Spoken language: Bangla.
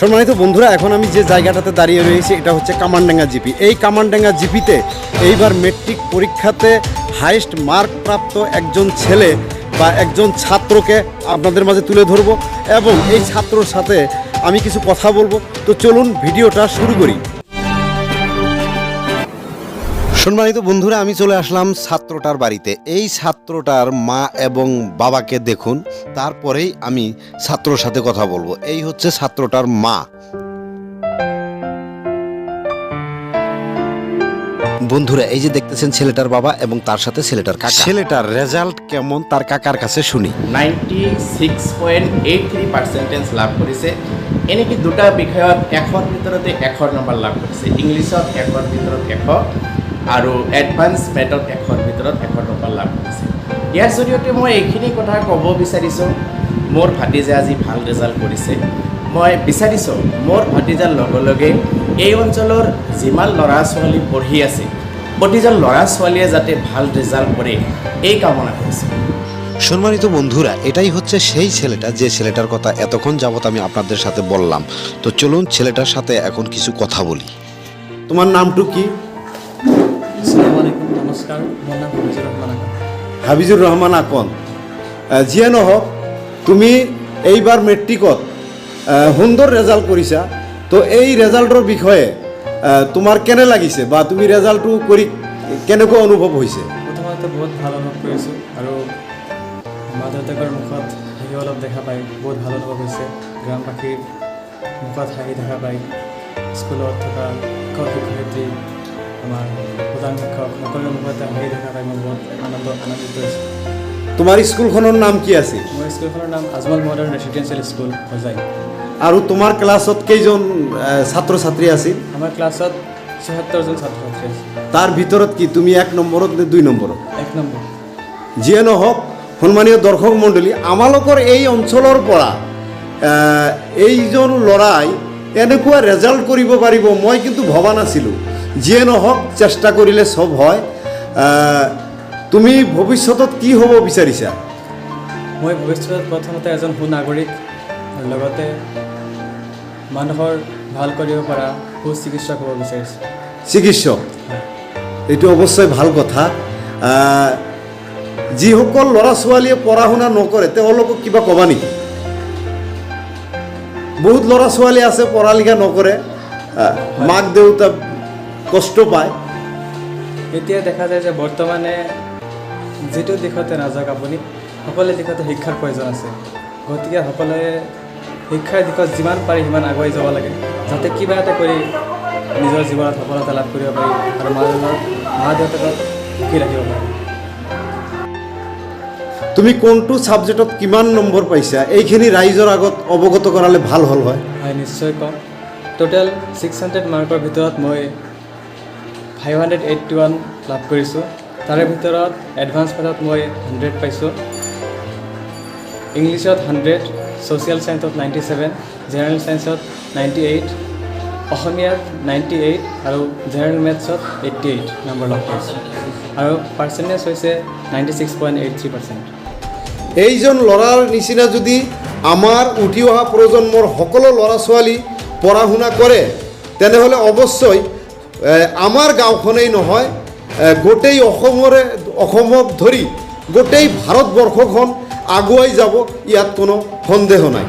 সম্মানিত বন্ধুরা, এখন আমি যে জায়গাটাতে দাঁড়িয়ে রয়েছি, এটা হচ্ছে কামানডাঙ্গা জিপি। এই কামানডাঙ্গা জিপিতে এইবার মেট্রিক পরীক্ষাতে হাইস্ট মার্ক প্রাপ্ত একজন ছেলে বা একজন ছাত্রকে আপনাদের মাঝে তুলে ধরব এবং এই ছাত্রর সাথে আমি কিছু কথা বলব। তো চলুন, ভিডিওটা শুরু করি। সম্মানিত বন্ধুরা আমি চলে আসলাম ছাত্রটার বাড়িতে। এই ছাত্রটার মা এবং বাবাকে দেখুন তারপরেই আমি ছাত্রর সাথে কথা বলব। এই হচ্ছে ছাত্রটার মা। বন্ধুরা এই যে দেখতেছেন ছেলেটার বাবা এবং তার সাথে ছেলেটার কাকা। ছেলেটার রেজাল্ট কেমন? তার কাকার কাছে শুনি। Ninety six point eight three percentage লাভ কৰিছে এনেকৈ দুটা বিষয়ত এশৰ ভিতৰতে এশৰ নম্বৰ লাভ কৰিছে ইংলিছত এশৰ ভিতৰত এশ আৰু এডভান্স মেথত এশৰ ভিতৰত এশ টকা লাভ কৰিছে। ইয়াৰ জৰিয়তে মই এইখিনি কথা ক'ব বিচাৰিছোঁ মোৰ ভাতিজে আজি ভালো ৰিজাল্ট কৰিছে। মই বিচাৰিছোঁ মোৰ ভাতিজাৰ লগে লগে এই অঞ্চলৰ যিমান ল'ৰা ছোৱালী পঢ়ি আছে প্ৰতিজন ল'ৰা ছোৱালীয়ে যাতে ভালো ৰিজাল্ট কৰে এই কামনা কৰিছোঁ। সম্মানিত বন্ধুরা এটাই হচ্ছে সেই ছেলেটা যে ছেলেটার কথা এতক্ষণ যাবত আমি আপনাদের সাথে বললাম। তো চলুন ছেলেটার সাথে এখন কিছু কথা বলি। তোমার নামটু কি? আসসালামু আলাইকুম নাম হাবিজুর রহমান আকন যিয়ে নহওক তুমি এইবাৰ মেট্ৰিকত সুন্দৰ রেজাল্ট কৰিছা। তো এই রেজাল্টৰ বিষয়ে তোমাৰ কেনে লাগিছে বা তুমি রেজাল্টটো কৰি কেনেকুৱা অনুভৱ হৈছে? প্ৰথমতে বহুত ভালো অনুভৱ কৰিছোঁ আৰু মা দেউতাকৰ মুখত হাঁহি অলপ দেখা পাই বহুত ভালো অনুভৱ হৈছে। গ্ৰামবাসীৰ মুখত হাঁহি দেখা পাই স্কুলত থকা শিক্ষক শিক্ষয়িত্ৰী আমাৰ প্ৰধান শিক্ষক সকলোৰে মুখতে হাঁহি দেখা পাই মই বহুত আনন্দ আনন্দিত হৈছোঁ তোমাৰ স্কুলখনৰ নাম কি আছিল? মোৰ স্কুলখনৰ নাম Ajmal modern residential school Hojai. আৰু তোমাৰ ক্লাছত কেইজন ছাত্ৰ ছাত্ৰী আছিল? আমাৰ ক্লাছত চৌসত্তৰজন ছাত্ৰ ছাত্ৰী আছে। তাৰ ভিতৰত কি তুমি এক নম্বৰত নে দুই নম্বৰত? এক নম্বৰ। যিয়ে নহওক সন্মানীয় দৰ্শক মণ্ডলী আমালোকৰ এই অঞ্চলৰ পৰা এইজন ল'ৰাই এনেকুৱা ৰেজাল্ট কৰিব পাৰিব মই কিন্তু ভবা নাছিলোঁ। যিয়ে নহওক চেষ্টা কৰিলে চব হয়। তুমি ভৱিষ্যতত কি হ'ব বিচাৰিছা? মই ভৱিষ্যতত প্ৰথমতে এজন সুনাগৰিক আৰু লগতে মানুহৰ ভালো কৰিব পৰা সুচিকিৎসক হ'ব বিচাৰিছোঁ। চিকিৎসক? এইটো অৱশ্যই ভালো কথা। যিসকল ল'ৰা ছোৱালীয়ে পঢ়া শুনা নকৰে তেওঁলোকক কিবা ক'বা নেকি? বহুত ল'ৰা ছোৱালী আছে পঢ়া লিখা নকৰে। মাক দেউতাক কষ্ট পায়। এতিয়া দেখা যায় যে বৰ্তমানে যিটো দিশতে নাযাওক আপুনি সকলো দিশতে শিক্ষাৰ প্ৰয়োজন আছে। গতিকে সকলোৱে শিক্ষাৰ দিশত যিমান পাৰি সিমান আগুৱাই যাব লাগে যাতে কিবা এটা কৰি নিজৰ জীৱনত সফলতা লাভ কৰিব পাৰি আৰু মা দেউতাক মা দেউতাকক সুখী ৰাখিব পাৰি। তুমি কোনটো ছাবজেক্টত কিমান নম্বৰ পাইছা এইখিনি ৰাইজৰ আগত অৱগত কৰালে ভালো হ'ল হয়। হয় নিশ্চয় ক'ম। টোটেল ছিক্স হাণ্ড্ৰেড মাৰ্কৰ ভিতৰত মই ফাইভ হাণ্ড্ৰেড এইটটি ওৱান লাভ কৰিছোঁ। তাৰে ভিতৰত এডভান্স মেথত মই হাণ্ড্ৰেড পাইছোঁ। ইংলিছত হাণ্ড্ৰেড, ছ'চিয়েল ছায়েন্সত নাইণ্টি ছেভেন, জেনেৰেল ছায়েন্সত নাইণ্টি এইট, অসমীয়াত নাইণ্টি এইট আৰু জেনেৰেল মেথছত এইট্টি এইট নম্বৰ লাভ কৰিছোঁ আৰু পাৰ্চেণ্টেজ হৈছে ninety six point eight three percent. এইজন ল'ৰাৰ নিচিনা যদি আমাৰ উঠি অহা প্ৰজন্মৰ সকলো ল'ৰা ছোৱালী পঢ়া শুনা কৰে, তেনেহ'লে অৱশ্যই আমাৰ গাঁওখনেই নহয় গোটেই অসমৰে, অসমক ধৰি গোটেই ভাৰতবৰ্ষখন আগুৱাই যাব, ইয়াত কোনো সন্দেহ নাই।